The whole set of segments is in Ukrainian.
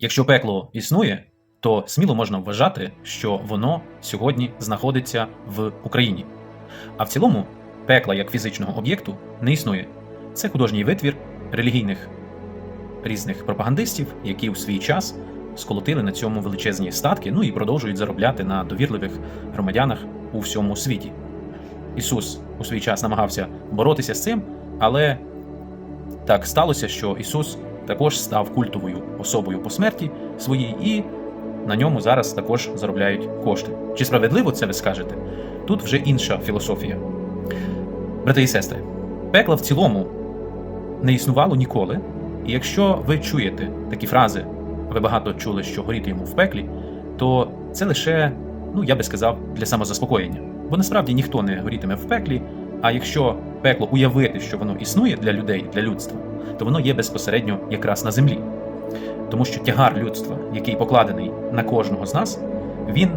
Якщо пекло існує, то сміло можна вважати, що воно сьогодні знаходиться в Україні. А в цілому, пекла як фізичного об'єкту не існує. Це художній витвір релігійних різних пропагандистів, які у свій час сколотили на цьому величезні статки, ну і продовжують заробляти на довірливих громадянах у всьому світі. Ісус у свій час намагався боротися з цим, але так сталося, що Ісус також став культовою особою по смерті своїй, і на ньому зараз також заробляють кошти. Чи справедливо це ви скажете? Тут вже інша філософія. Брати і сестри, пекла в цілому не існувало ніколи. І якщо ви чуєте такі фрази, ви багато чули, що горіти йому в пеклі, то це лише, ну я би сказав, для самозаспокоєння. Бо насправді ніхто не горітиме в пеклі. А якщо пекло уявити, що воно існує для людей, для людства, то воно є безпосередньо якраз на землі. Тому що тягар людства, який покладений на кожного з нас, він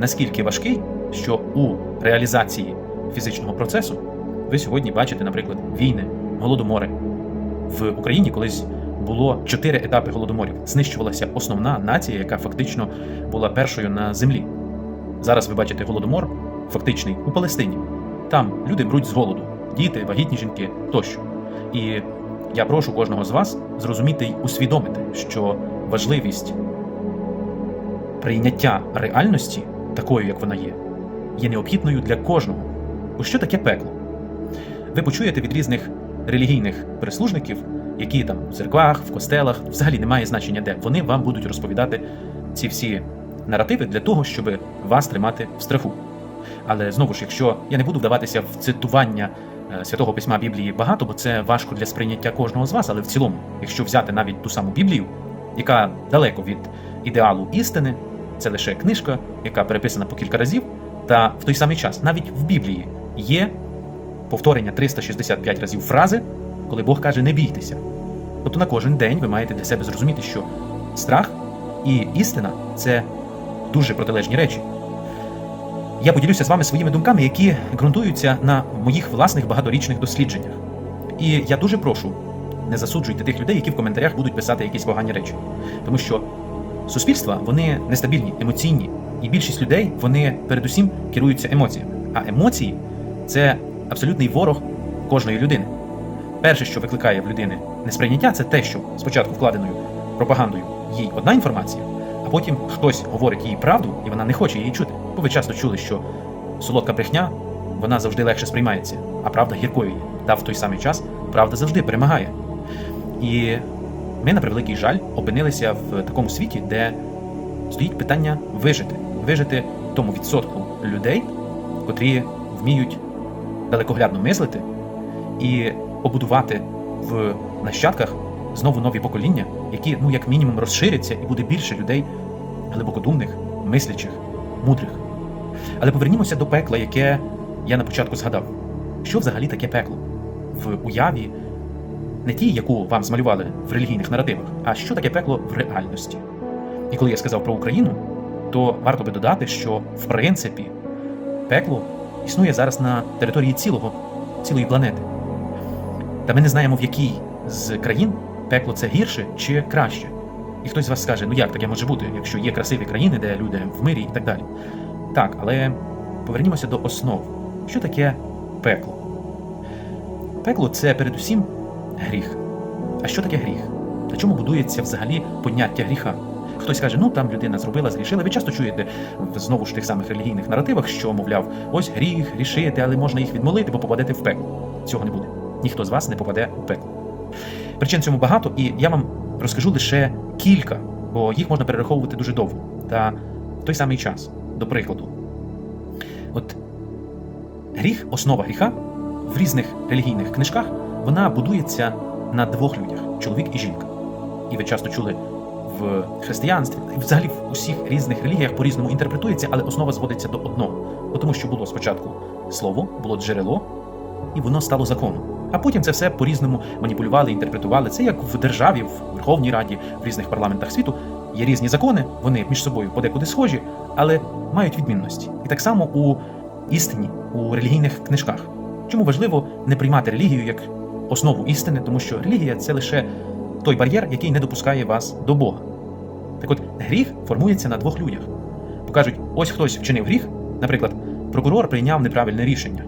наскільки важкий, що у реалізації фізичного процесу ви сьогодні бачите, наприклад, війни, голодомори. В Україні колись було чотири етапи голодоморів. Знищувалася основна нація, яка фактично була першою на землі. Зараз ви бачите голодомор фактичний у Палестині. Там люди мруть з голоду, діти, вагітні жінки тощо. І я прошу кожного з вас зрозуміти й усвідомити, що важливість прийняття реальності, такою, як вона є, є необхідною для кожного. Бо що таке пекло? Ви почуєте від різних релігійних прислужників, які там в церквах, в костелах, взагалі немає значення де. Вони вам будуть розповідати ці всі наративи для того, щоб вас тримати в страху. Але знову ж, якщо я не буду вдаватися в цитування е, святого письма Біблії багато, бо це важко для сприйняття кожного з вас, але в цілому, якщо взяти навіть ту саму Біблію, яка далеко від ідеалу істини, це лише книжка, яка переписана по кілька разів, та в той самий час навіть в Біблії є повторення 365 разів фрази, коли Бог каже не бійтеся. Тобто на кожен день ви маєте для себе зрозуміти, що страх і істина це дуже протилежні речі. Я поділюся з вами своїми думками, які ґрунтуються на моїх власних багаторічних дослідженнях. І я дуже прошу, не засуджуйте тих людей, які в коментарях будуть писати якісь погані речі. Тому що суспільства вони нестабільні, емоційні, і більшість людей вони передусім керуються емоціями. А емоції це абсолютний ворог кожної людини. Перше, що викликає в людини несприйняття, це те, що спочатку вкладеною пропагандою їй одна інформація, а потім хтось говорить їй правду, і вона не хоче її чути. Бо ви часто чули, що солодка брехня вона завжди легше сприймається, а правда гіркою є. Та в той самий час правда завжди перемагає. І ми, на превеликий жаль, опинилися в такому світі, де стоїть питання вижити, вижити тому відсотку людей, котрі вміють далекоглядно мислити і побудувати в нащадках знову нові покоління, які, ну як мінімум, розширяться і буде більше людей глибокодумних, мислячих, мудрих. Але повернімося до пекла, яке я на початку згадав. Що взагалі таке пекло? В уяві не ті, яку вам змалювали в релігійних наративах, а що таке пекло в реальності. І коли я сказав про Україну, то варто би додати, що в принципі пекло існує зараз на території цілого, цілої планети. Та ми не знаємо, в якій з країн пекло це гірше чи краще. І хтось з вас скаже, ну як таке може бути, якщо є красиві країни, де люди в мирі і так далі. Так, але повернімося до основ. Що таке пекло? Пекло це передусім гріх. А що таке гріх? На чому будується взагалі поняття гріха? Хтось каже, ну там людина зробила, згрішила. Ви часто чуєте знову ж тих самих релігійних наративах, що, мовляв, ось гріх, грішити, але можна їх відмолити, бо попадете в пекло. Цього не буде. Ніхто з вас не попаде у пекло. Причин цьому багато, і я вам розкажу лише кілька, бо їх можна перераховувати дуже довго. Та в той самий час, до прикладу, от гріх, основа гріха в різних релігійних книжках, вона будується на двох людях чоловік і жінка. І ви часто чули в християнстві, і взагалі в усіх різних релігіях по-різному інтерпретується, але основа зводиться до одного. Тому що було спочатку слово, було джерело, і воно стало законом. А потім це все по-різному маніпулювали, інтерпретували. Це як в державі, в Верховній Раді, в різних парламентах світу. Є різні закони, вони між собою подекуди схожі, але мають відмінності. І так само у істині, у релігійних книжках. Чому важливо не приймати релігію як основу істини, тому що релігія це лише той бар'єр, який не допускає вас до Бога. Так от, гріх формується на двох людях. Покажуть, ось хтось вчинив гріх, наприклад, прокурор прийняв неправильне рішення,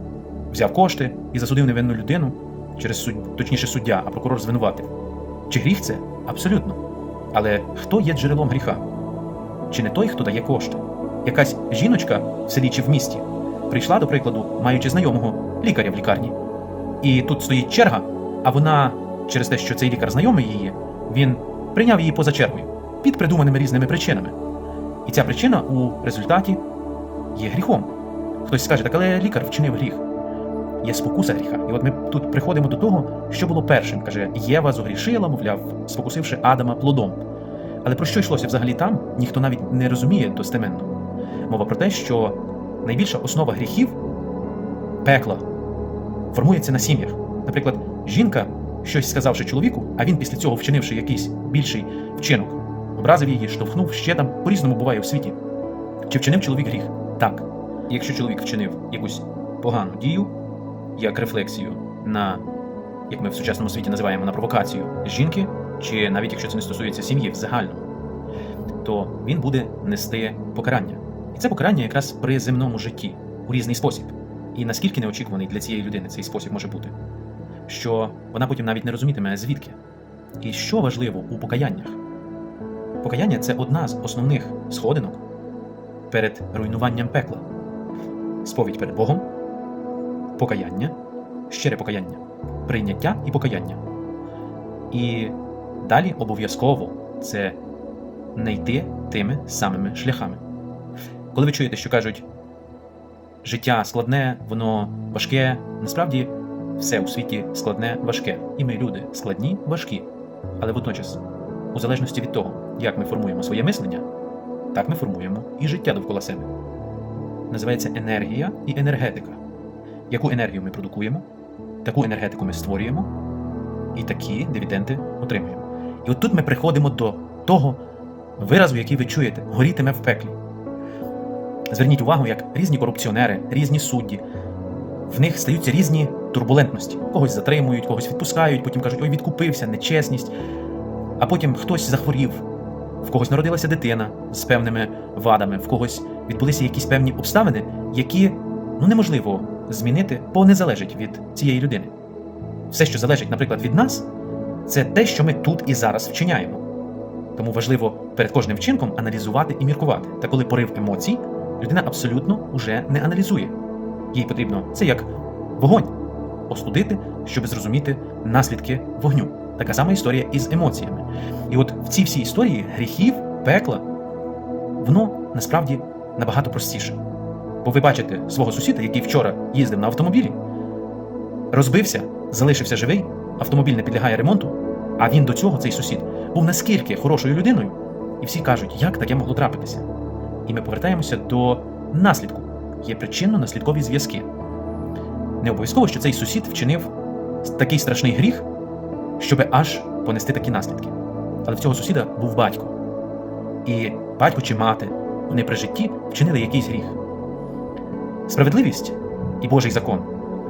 взяв кошти і засудив невинну людину через суд, точніше суддя, а прокурор звинуватив. Чи гріх це? Абсолютно. Але хто є джерелом гріха? Чи не той, хто дає кошти? Якась жіночка в селі чи в місті прийшла, до прикладу, маючи знайомого лікаря в лікарні. І тут стоїть черга, а вона, через те, що цей лікар знайомий її, він прийняв її поза чергою під придуманими різними причинами. І ця причина у результаті є гріхом. Хтось скаже, так але лікар вчинив гріх. Є спокуса гріха. І от ми тут приходимо до того, що було першим. Каже, Єва зогрішила, мовляв, спокусивши Адама плодом. Але про що йшлося взагалі там, ніхто навіть не розуміє достеменно. Мова про те, що найбільша основа гріхів пекла формується на сім'ях. Наприклад, жінка, щось сказавши чоловіку, а він після цього вчинивши якийсь більший вчинок, образив її, штовхнув, ще там по-різному буває у світі. Чи вчинив чоловік гріх? Так. Якщо чоловік вчинив якусь погану дію, як рефлексію на, як ми в сучасному світі називаємо, на провокацію жінки, чи навіть якщо це не стосується сім'ї в загальному, то він буде нести покарання. І це покарання якраз при земному житті у різний спосіб. І наскільки неочікуваний для цієї людини цей спосіб може бути, що вона потім навіть не розумітиме звідки. І що важливо у покаяннях? Покаяння це одна з основних сходинок перед руйнуванням пекла. Сповідь перед Богом, покаяння, щире покаяння, прийняття і покаяння. І далі обов'язково це не йти тими самими шляхами. Коли ви чуєте, що кажуть, життя складне, воно важке, насправді все у світі складне, важке. І ми люди складні, важкі. Але водночас, у залежності від того, як ми формуємо своє мислення, так ми формуємо і життя довкола себе. Називається енергія і енергетика. Яку енергію ми продукуємо, таку енергетику ми створюємо, і такі дивіденди отримуємо. І от тут ми приходимо до того виразу, який ви чуєте, горітиме в пеклі. Зверніть увагу, як різні корупціонери, різні судді, в них стаються різні турбулентності. Когось затримують, когось відпускають, потім кажуть, ой, відкупився, нечесність. А потім хтось захворів, в когось народилася дитина з певними вадами, в когось відбулися якісь певні обставини, які ну неможливо змінити, бо не залежать від цієї людини. Все, що залежить, наприклад, від нас, це те, що ми тут і зараз вчиняємо. Тому важливо перед кожним вчинком аналізувати і міркувати. Та коли порив емоцій, людина абсолютно уже не аналізує. Їй потрібно це як вогонь остудити, щоб зрозуміти наслідки вогню. Така сама історія із емоціями. І от в цій всій історії гріхів, пекла, воно насправді набагато простіше. Бо ви бачите свого сусіда, який вчора їздив на автомобілі, розбився, залишився живий, автомобіль не підлягає ремонту, а він до цього, цей сусід, був наскільки хорошою людиною, і всі кажуть, як таке могло трапитися. І ми повертаємося до наслідку. Є причинно-наслідкові зв'язки. Не обов'язково, що цей сусід вчинив такий страшний гріх, щоб аж понести такі наслідки. Але в цього сусіда був батько. І батько чи мати, вони при житті вчинили якийсь гріх. Справедливість і Божий закон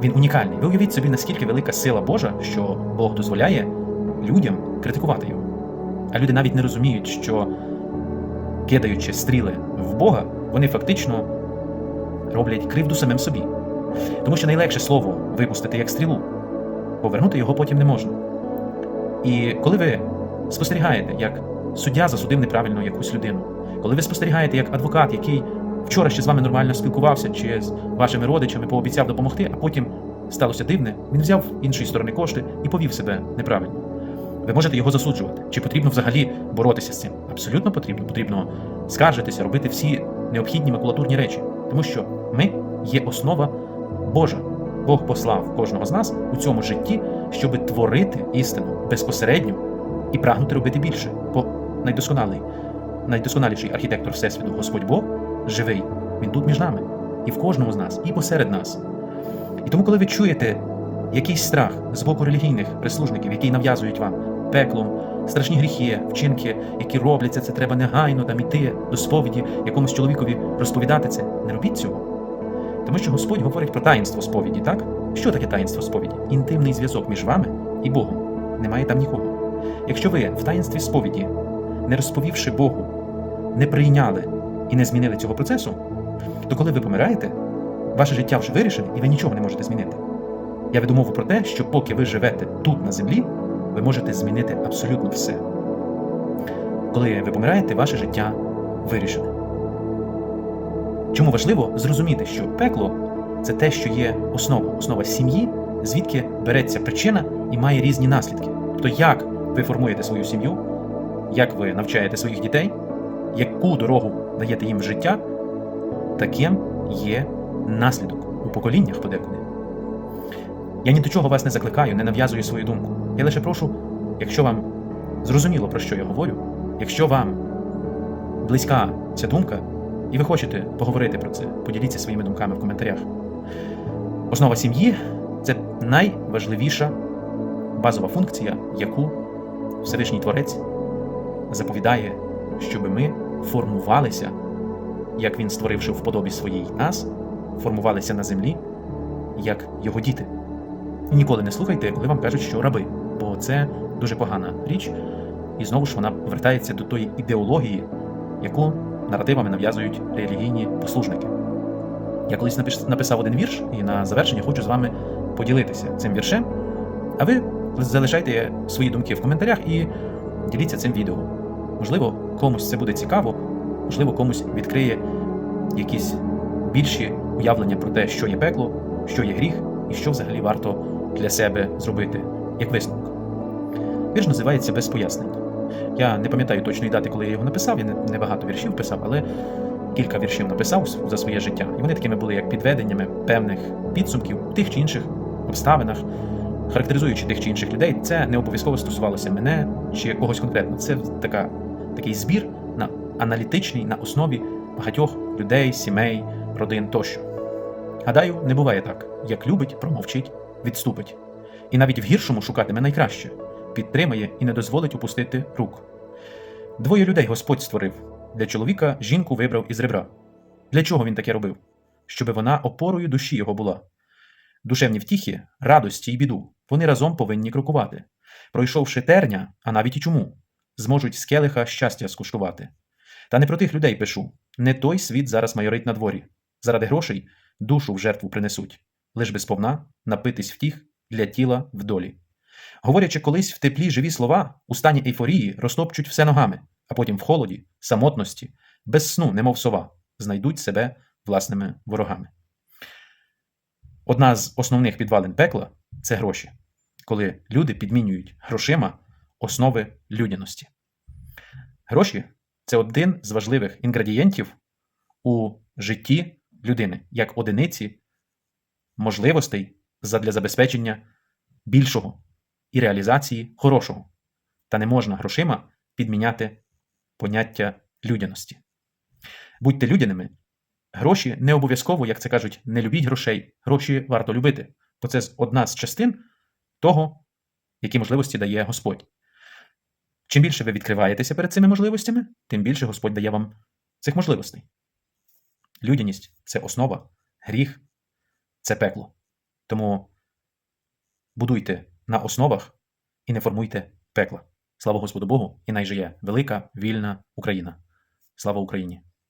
він унікальний. Ви уявіть собі, наскільки велика сила Божа, що Бог дозволяє людям критикувати його. А люди навіть не розуміють, що кидаючи стріли в Бога, вони фактично роблять кривду самим собі. Тому що найлегше слово випустити як стрілу, повернути його потім не можна. І коли ви спостерігаєте, як суддя засудив неправильно якусь людину, коли ви спостерігаєте, як адвокат, який вчора ще з вами нормально спілкувався, чи з вашими родичами пообіцяв допомогти, а потім сталося дивне, він взяв іншої сторони кошти і повів себе неправильно. Ви можете його засуджувати. Чи потрібно взагалі боротися з цим? Абсолютно потрібно. Потрібно скаржитися, робити всі необхідні макулатурні речі, тому що ми є основа Божа. Бог послав кожного з нас у цьому житті, щоб творити істину безпосередньо і прагнути робити більше. Бо найдосконалий, найдосконаліший архітектор Всесвіту, Господь Бог, живий. Він тут між нами, і в кожному з нас, і посеред нас. І тому, коли ви чуєте якийсь страх з боку релігійних прислужників, які нав'язують вам пеклом, страшні гріхи, вчинки, які робляться, це треба негайно там іти до сповіді, якомусь чоловікові розповідати це. Не робіть цього. Тому що Господь говорить про таїнство сповіді, так? Що таке таїнство сповіді? Інтимний зв'язок між вами і Богом. Немає там нікого. Якщо ви в таїнстві сповіді не розповівши Богу, не прийняли і не змінили цього процесу, то коли ви помираєте, ваше життя вже вирішене і ви нічого не можете змінити. Я веду мову про те, що поки ви живете тут на землі, ви можете змінити абсолютно все. Коли ви помираєте, ваше життя вирішене. Чому важливо зрозуміти, що пекло це те, що є основа, основа сім'ї, звідки береться причина і має різні наслідки. Тобто, як ви формуєте свою сім'ю, як ви навчаєте своїх дітей, яку дорогу даєте їм в життя, таким є наслідок у поколіннях подекуди. Я ні до чого вас не закликаю, не нав'язую свою думку. Я лише прошу, якщо вам зрозуміло, про що я говорю, якщо вам близька ця думка, і ви хочете поговорити про це, поділіться своїми думками в коментарях. Основа сім'ї це найважливіша базова функція, яку Всевишній Творець заповідає, щоб ми формувалися, як він створивши в подобі своїй нас, формувалися на землі, як його діти. Ніколи не слухайте, коли вам кажуть, що раби, бо це дуже погана річ, і знову ж вона повертається до тої ідеології, яку наративами нав'язують релігійні послужники. Я колись написав один вірш, і на завершення хочу з вами поділитися цим віршем. А ви залишайте свої думки в коментарях і діліться цим відео. Можливо, комусь це буде цікаво, можливо, комусь відкриє якісь більші уявлення про те, що є пекло, що є гріх і що взагалі варто для себе зробити як висновок. Вірш називається без пояснень. Я не пам'ятаю точної дати, коли я його написав, я не- небагато віршів писав, але кілька віршів написав за своє життя, і вони такими були як підведеннями певних підсумків тих чи інших обставинах, характеризуючи тих чи інших людей. Це не обов'язково стосувалося мене чи когось конкретно. Це така, такий збір на аналітичний на основі багатьох людей, сімей, родин тощо. Гадаю, не буває так, як любить, промовчить, відступить. І навіть в гіршому шукатиме найкраще, підтримає і не дозволить упустити рук. Двоє людей Господь створив. Для чоловіка жінку вибрав із ребра. Для чого він таке робив? Щоби вона опорою душі його була. Душевні втіхи, радості й біду вони разом повинні крокувати. Пройшовши терня, а навіть і чому, зможуть з келиха щастя скуштувати. Та не про тих людей пишу не той світ зараз майорить на дворі. Заради грошей душу в жертву принесуть, лиш би сповна напитись втіх для тіла в долі. Говорячи колись в теплі живі слова, у стані ейфорії розтопчуть все ногами, а потім в холоді, самотності, без сну, немов сова, знайдуть себе власними ворогами. Одна з основних підвалин пекла це гроші, коли люди підмінюють грошима основи людяності. Гроші це один з важливих інгредієнтів у житті людини як одиниці можливостей задля забезпечення більшого і реалізації хорошого. Та не можна грошима підміняти поняття людяності. Будьте людяними. Гроші не обов'язково, як це кажуть, не любіть грошей. Гроші варто любити, бо це одна з частин того, які можливості дає Господь. Чим більше ви відкриваєтеся перед цими можливостями, тим більше Господь дає вам цих можливостей. Людяність це основа, гріх це пекло. Тому будуйте на основах і не формуйте пекла. Слава Господу Богу, і найжиє велика, вільна Україна. Слава Україні!